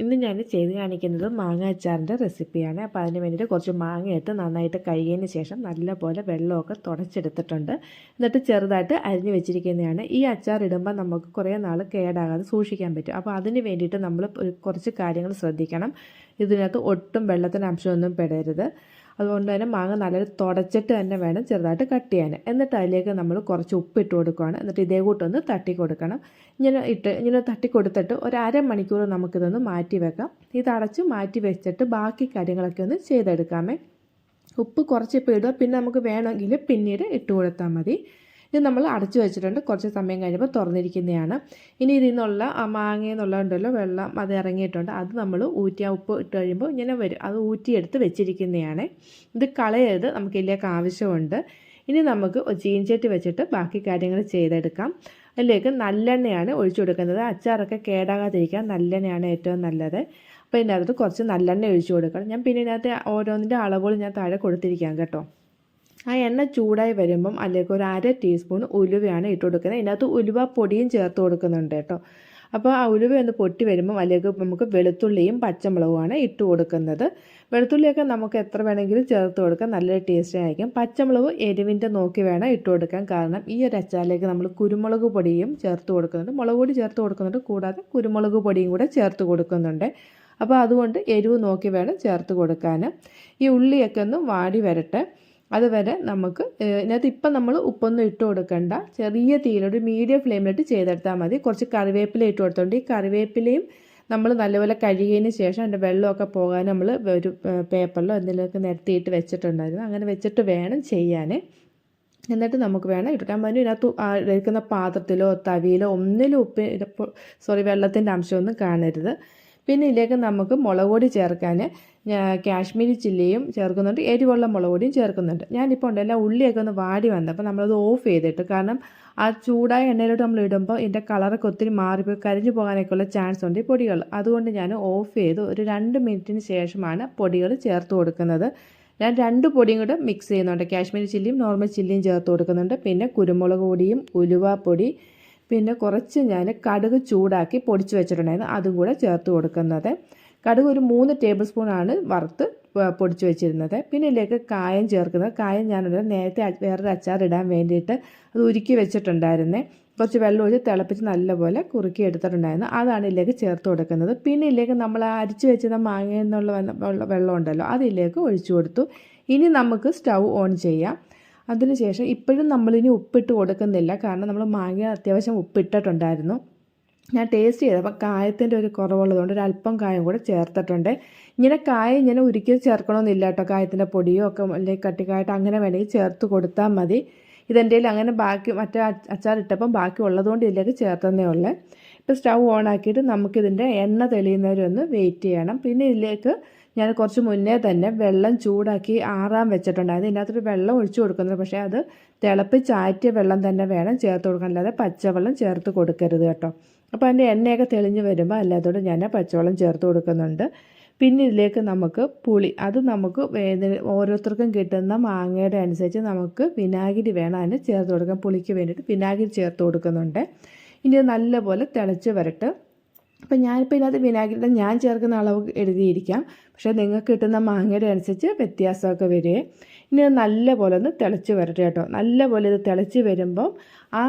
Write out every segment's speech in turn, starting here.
ഇന്ന് ഞാൻ ചെയ്ത് കാണിക്കുന്നത് മാങ്ങ അച്ചാറിന്റെ റെസിപ്പിയാണ്. അപ്പോൾ അതിന് വേണ്ടിയിട്ട് കുറച്ച് മാങ്ങ എടുത്ത് നന്നായിട്ട് കഴുകിയതിന് ശേഷം നല്ലപോലെ വെള്ളമൊക്കെ തുടച്ചെടുത്തിട്ടുണ്ട്. എന്നിട്ട് ചെറുതായിട്ട് അരിഞ്ഞ് വെച്ചിരിക്കുന്നതാണ്. ഈ അച്ചാർ ഇടുമ്പോൾ നമുക്ക് കുറേ നാൾ കേടാകാതെ സൂക്ഷിക്കാൻ പറ്റും. അപ്പോൾ അതിന് വേണ്ടിയിട്ട് നമ്മൾ കുറച്ച് കാര്യങ്ങൾ ശ്രദ്ധിക്കണം. ഇതിനകത്ത് ഒട്ടും വെള്ളത്തിന്റെ അംശമൊന്നും പെടരുത്. അതുകൊണ്ട് തന്നെ മാങ്ങ നല്ലൊരു തുടച്ചിട്ട് തന്നെ വേണം ചെറുതായിട്ട് കട്ട് ചെയ്യാൻ. എന്നിട്ട് അതിലേക്ക് നമ്മൾ കുറച്ച് ഉപ്പിട്ട് കൊടുക്കുകയാണ്. എന്നിട്ട് ഇതേ കൂട്ടൊന്ന് തട്ടി കൊടുക്കണം. ഇങ്ങനെ ഇട്ട് ഇങ്ങനെ തട്ടി കൊടുത്തിട്ട് ഒരു അരമണിക്കൂർ നമുക്കിതൊന്ന് മാറ്റി വെക്കാം. ഇത് അടച്ച് മാറ്റി വെച്ചിട്ട് ബാക്കി കാര്യങ്ങളൊക്കെ ഒന്ന് ചെയ്തെടുക്കാമേ. ഉപ്പ് കുറച്ച് ഇപ്പോൾ ഇടുക. പിന്നെ നമുക്ക് വേണമെങ്കിൽ പിന്നീട് ഇട്ട് കൊടുത്താൽ മതി. ഇത് നമ്മൾ അടച്ചു വെച്ചിട്ടുണ്ട്. കുറച്ച് സമയം കഴിയുമ്പോൾ തുറന്നിരിക്കുന്നതാണ്. ഇനി ഇതിൽ നിന്നുള്ള ആ മാങ്ങയിൽ നിന്നുള്ളതുണ്ടല്ലോ വെള്ളം അത് ഇറങ്ങിയിട്ടുണ്ട്. അത് നമ്മൾ ഊറ്റി ആ ഉപ്പ് ഇട്ട് കഴിയുമ്പോൾ ഇങ്ങനെ വരും. അത് ഊറ്റിയെടുത്ത് വെച്ചിരിക്കുന്നതാണ്. ഇത് കളയരുത് നമുക്ക് ഇതിലേക്ക് ആവശ്യമുണ്ട്. ഇനി നമുക്ക് ചീഞ്ചട്ടി വെച്ചിട്ട് ബാക്കി കാര്യങ്ങൾ ചെയ്തെടുക്കാം. അതിലേക്ക് നല്ലെണ്ണയാണ് ഒഴിച്ചു കൊടുക്കുന്നത്. അച്ചാറൊക്കെ കേടാകാതിരിക്കാൻ നല്ലെണ്ണയാണ് ഏറ്റവും നല്ലത്. അപ്പോൾ ഇതിനകത്ത് കുറച്ച് നല്ലെണ്ണ ഒഴിച്ചു കൊടുക്കണം. ഞാൻ പിന്നെ ഇതിനകത്ത് ഓരോന്നിന്റെ അളവുകൾ ഞാൻ താഴെ കൊടുത്തിരിക്കാം കേട്ടോ. ആ എണ്ണ ചൂടായി വരുമ്പം അല്ലെങ്കിൽ ഒരു അര ടീസ്പൂൺ ഉലുവയാണ് ഇട്ട് കൊടുക്കുന്നത്. ഇതിനകത്ത് ഉലുവ പൊടിയും ചേർത്ത് കൊടുക്കുന്നുണ്ട് കേട്ടോ. അപ്പോൾ ആ ഉലുവ ഒന്ന് പൊട്ടി വരുമ്പം അല്ലെങ്കിൽ നമുക്ക് വെളുത്തുള്ളിയും പച്ചമുളകുമാണ് ഇട്ട് കൊടുക്കുന്നത്. വെളുത്തുള്ളിയൊക്കെ നമുക്ക് എത്ര വേണമെങ്കിലും ചേർത്ത് കൊടുക്കാം. നല്ല ടേസ്റ്റ് ആയിരിക്കും. പച്ചമുളക് എരിവിന്റെ നോക്കി വേണം ഇട്ട് കൊടുക്കാൻ. കാരണം ഈ ഒരു അച്ചാറിലേക്ക് നമ്മൾ കുരുമുളക് പൊടിയും ചേർത്ത് കൊടുക്കുന്നുണ്ട്. മുളക് പൊടി ചേർത്ത് കൊടുക്കുന്നുണ്ട്. കൂടാതെ കുരുമുളക് പൊടിയും കൂടെ ചേർത്ത് കൊടുക്കുന്നുണ്ട്. അപ്പോൾ അതുകൊണ്ട് എരിവ് നോക്കി വേണം ചേർത്ത് കൊടുക്കാൻ. ഈ ഉള്ളിയൊക്കെ ഒന്ന് വാടി വരട്ടെ. അതുവരെ നമുക്ക് ഇതിനകത്ത് ഇപ്പം നമ്മൾ ഉപ്പൊന്നും ഇട്ട് കൊടുക്കണ്ട. ചെറിയ തീയിലൊരു മീഡിയം ഫ്ലെയിമിലിട്ട് ചെയ്തെടുത്താൽ മതി. കുറച്ച് കറിവേപ്പില ഇട്ട് കൊടുത്തോണ്ട് ഈ കറിവേപ്പിലയും നമ്മൾ നല്ലപോലെ കഴുകിയതിന് ശേഷം അതിന്റെ വെള്ളമൊക്കെ പോകാൻ നമ്മൾ ഒരു പേപ്പറിലോ എന്തെങ്കിലുമൊക്കെ നിരത്തിയിട്ട് വെച്ചിട്ടുണ്ടായിരുന്നു. അങ്ങനെ വെച്ചിട്ട് വേണം ചെയ്യാൻ എന്നിട്ട് നമുക്ക് വേണം ഇട്ടാൻ പറ്റും ഇതിനകത്ത് ഇരിക്കുന്ന പാത്രത്തിലോ തവിയിലോ ഒന്നിലും ഉപ്പ് സോറി വെള്ളത്തിന്റെ അംശമൊന്നും കാണരുത്. പിന്നെ ഇതിലേക്ക് നമുക്ക് മുളക് പൊടി ചേർക്കാൻ കാശ്മീരി ചില്ലിയും ചേർക്കുന്നുണ്ട് എരിവുള്ള മുളക് പൊടിയും ചേർക്കുന്നുണ്ട്. ഞാനിപ്പോൾ ഉണ്ടല്ലോ ഉള്ളിയൊക്കെ ഒന്ന് വാടി വന്നപ്പോൾ നമ്മളത് ഓഫ് ചെയ്തിട്ട് കാരണം ആ ചൂടായ എണ്ണയിലോട്ട് നമ്മൾ ഇടുമ്പോൾ ഇതിന്റെ കളറൊക്കെ ഒത്തിരി മാറിപ്പോയി കരിഞ്ഞു പോകാനൊക്കെയുള്ള ചാൻസ് ഉണ്ട് ഈ പൊടികൾ. അതുകൊണ്ട് ഞാൻ ഓഫ് ചെയ്ത് ഒരു രണ്ട് മിനിറ്റിന് ശേഷമാണ് പൊടികൾ ചേർത്ത് കൊടുക്കുന്നത്. ഞാൻ രണ്ട് പൊടിയും കൂടെ മിക്സ് ചെയ്യുന്നുണ്ട്. കാശ്മീരി ചില്ലിയും നോർമൽ ചില്ലിയും ചേർത്ത് കൊടുക്കുന്നുണ്ട്. പിന്നെ കുരുമുളക് പൊടിയും ഉലുവാപ്പൊടി പിന്നെ കുറച്ച് ഞാൻ കടുക് ചൂടാക്കി പൊടിച്ച് വെച്ചിട്ടുണ്ടായിരുന്നു. അതും കൂടെ ചേർത്ത് കൊടുക്കുന്നത്. കടുക് ഒരു മൂന്ന് ടേബിൾ സ്പൂണാണ് വറുത്ത് പൊടിച്ച് വെച്ചിരുന്നത്. പിന്നെ ഇതിലേക്ക് കായം ചേർക്കുന്നത്. കായം ഞാൻ നേരത്തെ വേറൊരു അച്ചാർ ഇടാൻ വേണ്ടിയിട്ട് അത് ഉരുക്കി വെച്ചിട്ടുണ്ടായിരുന്നേ. കുറച്ച് വെള്ളം ഒഴിച്ച് തിളപ്പിച്ച് നല്ലപോലെ കുറുക്കി എടുത്തിട്ടുണ്ടായിരുന്നു. അതാണ് ഇതിലേക്ക് ചേർത്ത് കൊടുക്കുന്നത്. പിന്നെ ഇതിലേക്ക് നമ്മൾ അരിച്ച് വെച്ചിരുന്ന മാങ്ങയിൽ നിന്നുള്ള വെള്ളം ഉണ്ടല്ലോ അതിലേക്ക് ഒഴിച്ചു കൊടുത്തു. ഇനി നമുക്ക് സ്റ്റൗ ഓൺ ചെയ്യാം. അതിനുശേഷം ഇപ്പോഴും നമ്മളിനി ഉപ്പിട്ട് കൊടുക്കുന്നില്ല. കാരണം നമ്മൾ മാങ്ങ അത്യാവശ്യം ഉപ്പിട്ടിട്ടുണ്ടായിരുന്നു. ഞാൻ ടേസ്റ്റ് ചെയ്തപ്പോൾ കായത്തിന്റെ ഒരു കുറവുള്ളതുകൊണ്ട് ഒരു അല്പം കായം കൂടെ ചേർത്തിട്ടുണ്ട്. ഇങ്ങനെ കായ ഇങ്ങനെ ഒരിക്കലും ചേർക്കണമെന്നില്ല കേട്ടോ. കായത്തിന്റെ പൊടിയോ ഒക്കെ അല്ലെങ്കിൽ കട്ടിക്കായിട്ട് അങ്ങനെ വേണമെങ്കിൽ ചേർത്ത് കൊടുത്താൽ മതി. ഇതെന്റെ അങ്ങനെ ബാക്കി മറ്റേ അച്ചാർ ഇട്ടപ്പം ബാക്കി ഉള്ളതുകൊണ്ട് ഇതിലേക്ക് ചേർത്തന്നേ ഉള്ളേ. ഇപ്പോൾ സ്റ്റൗ ഓൺ ആക്കിയിട്ട് നമുക്കിതിന്റെ എണ്ണ തെളിയുന്നവരൊന്ന് വെയിറ്റ് ചെയ്യണം. പിന്നെ ഇതിലേക്ക് ഞാൻ കുറച്ച് മുന്നേ തന്നെ വെള്ളം ചൂടാക്കി ആറാൻ വെച്ചിട്ടുണ്ടായിരുന്നു. ഇതിനകത്തൊരു വെള്ളം ഒഴിച്ചു കൊടുക്കുന്നത് പക്ഷേ അത് തിളപ്പിച്ചാറ്റിയ വെള്ളം തന്നെ വേണം ചേർത്ത് കൊടുക്കാൻ. അല്ലാതെ പച്ചവെള്ളം ചേർത്ത് കൊടുക്കരുത് കേട്ടോ. അപ്പോൾ അതിന്റെ എണ്ണയൊക്കെ തെളിഞ്ഞ് വരുമ്പോൾ അല്ലാത്തോട് ഞാൻ പച്ചവെള്ളം ചേർത്ത് കൊടുക്കുന്നുണ്ട്. പിന്നെ ഇതിലേക്ക് നമുക്ക് പുളി. അത് നമുക്ക് ഓരോരുത്തർക്കും കിട്ടുന്ന മാങ്ങയുടെ അനുസരിച്ച് നമുക്ക് വിനാഗിരി വേണം അതിന് ചേർത്ത് കൊടുക്കാൻ. പുളിക്ക് വേണ്ടിയിട്ട് വിനാഗിരി ചേർത്ത് കൊടുക്കുന്നുണ്ട്. ഇനി നല്ലപോലെ തിളച്ച് വരട്ട്. അപ്പോൾ ഞാനിപ്പോൾ ഇതിനകത്ത് വിനാഗിരിയുടെ ഞാൻ ചേർക്കുന്ന അളവ് എഴുതിയിരിക്കാം. പക്ഷേ നിങ്ങൾക്ക് കിട്ടുന്ന മാങ്ങയുടെ അനുസരിച്ച് വ്യത്യാസമൊക്കെ വരികയെ ഇനി അത് നല്ലപോലെ ഒന്ന് തിളച്ച് വരട്ടെ കേട്ടോ. നല്ലപോലെ ഇത് തിളച്ച് വരുമ്പം ആ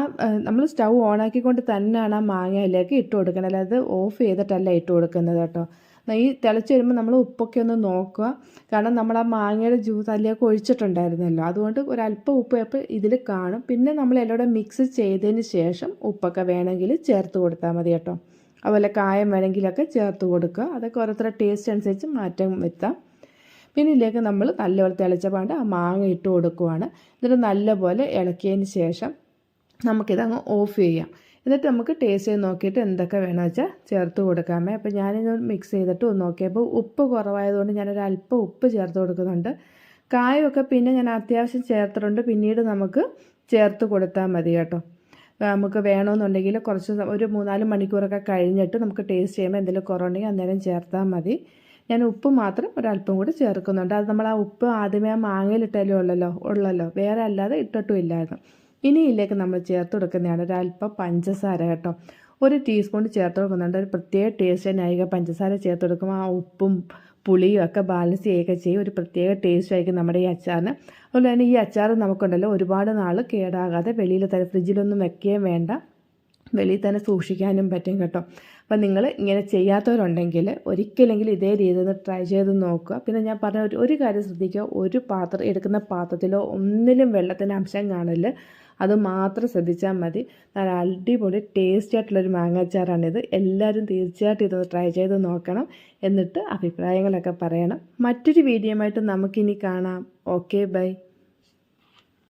നമ്മൾ സ്റ്റൗ ഓണാക്കിക്കൊണ്ട് തന്നെയാണ് ആ മാങ്ങയിലേക്ക് ഇട്ട് കൊടുക്കുന്നത്. അല്ലാതെ ഓഫ് ചെയ്തിട്ടല്ല ഇട്ട് കൊടുക്കുന്നത് കേട്ടോ. ഈ തിളച്ച് വരുമ്പോൾ നമ്മൾ ഉപ്പൊക്കെ ഒന്ന് നോക്കുക. കാരണം നമ്മൾ ആ മാങ്ങയുടെ ജ്യൂസ് അതിലേക്ക് ഒഴിച്ചിട്ടുണ്ടായിരുന്നല്ലോ. അതുകൊണ്ട് ഒരല്പം ഉപ്പ് ഇതിൽ കാണും. പിന്നെ നമ്മൾ എല്ലാം മിക്സ് ചെയ്തതിന് ശേഷം ഉപ്പൊക്കെ വേണമെങ്കിൽ ചേർത്ത് കൊടുത്താൽ മതി കേട്ടോ. അതുപോലെ കായം വേണമെങ്കിലൊക്കെ ചേർത്ത് കൊടുക്കുക. അതൊക്കെ ഓരോരുത്തരുടെ ടേസ്റ്റ് അനുസരിച്ച് മാറ്റം വരുത്താം. പിന്നെ ഇതിലേക്ക് നമ്മൾ നല്ലപോലെ തിളച്ച പാണ്ട് ആ മാങ്ങ ഇട്ട് കൊടുക്കുവാണ്. എന്നിട്ട് നല്ലപോലെ ഇളക്കിയതിന് ശേഷം നമുക്കിതങ്ങ് ഓഫ് ചെയ്യാം. എന്നിട്ട് നമുക്ക് ടേസ്റ്റ് ചെയ്ത് നോക്കിയിട്ട് എന്തൊക്കെ വേണമെന്ന് വെച്ചാൽ ചേർത്ത് കൊടുക്കാമേ അപ്പോൾ ഞാനിത് മിക്സ് ചെയ്തിട്ട് നോക്കിയപ്പോൾ ഉപ്പ് കുറവായതുകൊണ്ട് ഞാനൊരു അല്പം ഉപ്പ് ചേർത്ത് കൊടുക്കുന്നുണ്ട്. കായമൊക്കെ പിന്നെ ഞാൻ അത്യാവശ്യം ചേർത്തിട്ടുണ്ട്. പിന്നീട് നമുക്ക് ചേർത്ത് കൊടുത്താൽ മതി കേട്ടോ. നമുക്ക് വേണമെന്നുണ്ടെങ്കിൽ കുറച്ച് ഒരു മൂന്നാൽ മണിക്കൂറൊക്കെ കഴിഞ്ഞിട്ട് നമുക്ക് ടേസ്റ്റ് ചെയ്യുമ്പോൾ എന്തെങ്കിലും കുറവുണ്ടെങ്കിൽ അന്നേരം ചേർത്താൽ മതി. ഞാൻ ഉപ്പ് മാത്രം ഒരല്പം കൂടി ചേർക്കുന്നുണ്ട്. അത് നമ്മൾ ആ ഉപ്പ് ആദ്യമേ ആ മാങ്ങയിലിട്ടാലും ഉള്ളല്ലോ ഉള്ളല്ലോ. വേറെ അല്ലാതെ ഇട്ടിട്ടും ഇല്ലായിരുന്നു. ഇനി ഇതിലേക്ക് നമ്മൾ ചേർത്ത് കൊടുക്കുന്നതാണ് ഒരല്പം പഞ്ചസാര കേട്ടോ. ഒരു ടീസ്പൂൺ ചേർത്ത് കൊടുക്കുന്നുണ്ട്. ഒരു പ്രത്യേക ടേസ്റ്റ് നായിക പഞ്ചസാര ചേർത്ത് കൊടുക്കുമ്പോൾ ആ ഉപ്പും പുളിയും ഒക്കെ ബാലൻസ് ചെയ്യുകയൊക്കെ ചെയ്യും. ഒരു പ്രത്യേക ടേസ്റ്റ് ആയിരിക്കും നമ്മുടെ ഈ അച്ചാറിന്. അതുപോലെ തന്നെ ഈ അച്ചാർ നമുക്കുണ്ടല്ലോ ഒരുപാട് നാൾ കേടാകാതെ വെളിയിൽ തന്നെ ഫ്രിഡ്ജിലൊന്നും വെക്കുകയും വേണ്ട. വെളിയിൽ തന്നെ സൂക്ഷിക്കാനും പറ്റും കേട്ടോ. അപ്പം നിങ്ങൾ ഇങ്ങനെ ചെയ്യാത്തവരുണ്ടെങ്കിൽ ഒരിക്കലെങ്കിലും ഇതേ രീതിയിൽ ഒന്ന് ട്രൈ ചെയ്ത് നോക്കുക. പിന്നെ ഞാൻ പറഞ്ഞ ഒരു കാര്യം ശ്രദ്ധിക്കുക. ഒരു പാത്രം എടുക്കുന്ന പാത്രത്തിലോ ഒന്നിലും വെള്ളത്തിന്റെ അംശം കാണില്ല. അത് മാത്രം ശ്രദ്ധിച്ചാൽ മതി. നല്ല അടിപൊളി ടേസ്റ്റി ആയിട്ടുള്ളൊരു മാങ്ങാച്ചാറാണിത് എല്ലാവരും തീർച്ചയായിട്ടും ഇത് ട്രൈ ചെയ്ത് നോക്കണം എന്നിട്ട് അഭിപ്രായങ്ങളൊക്കെ പറയണം. മറ്റൊരു വീഡിയോ ആയിട്ട് നമുക്കിനി കാണാം. Okay bye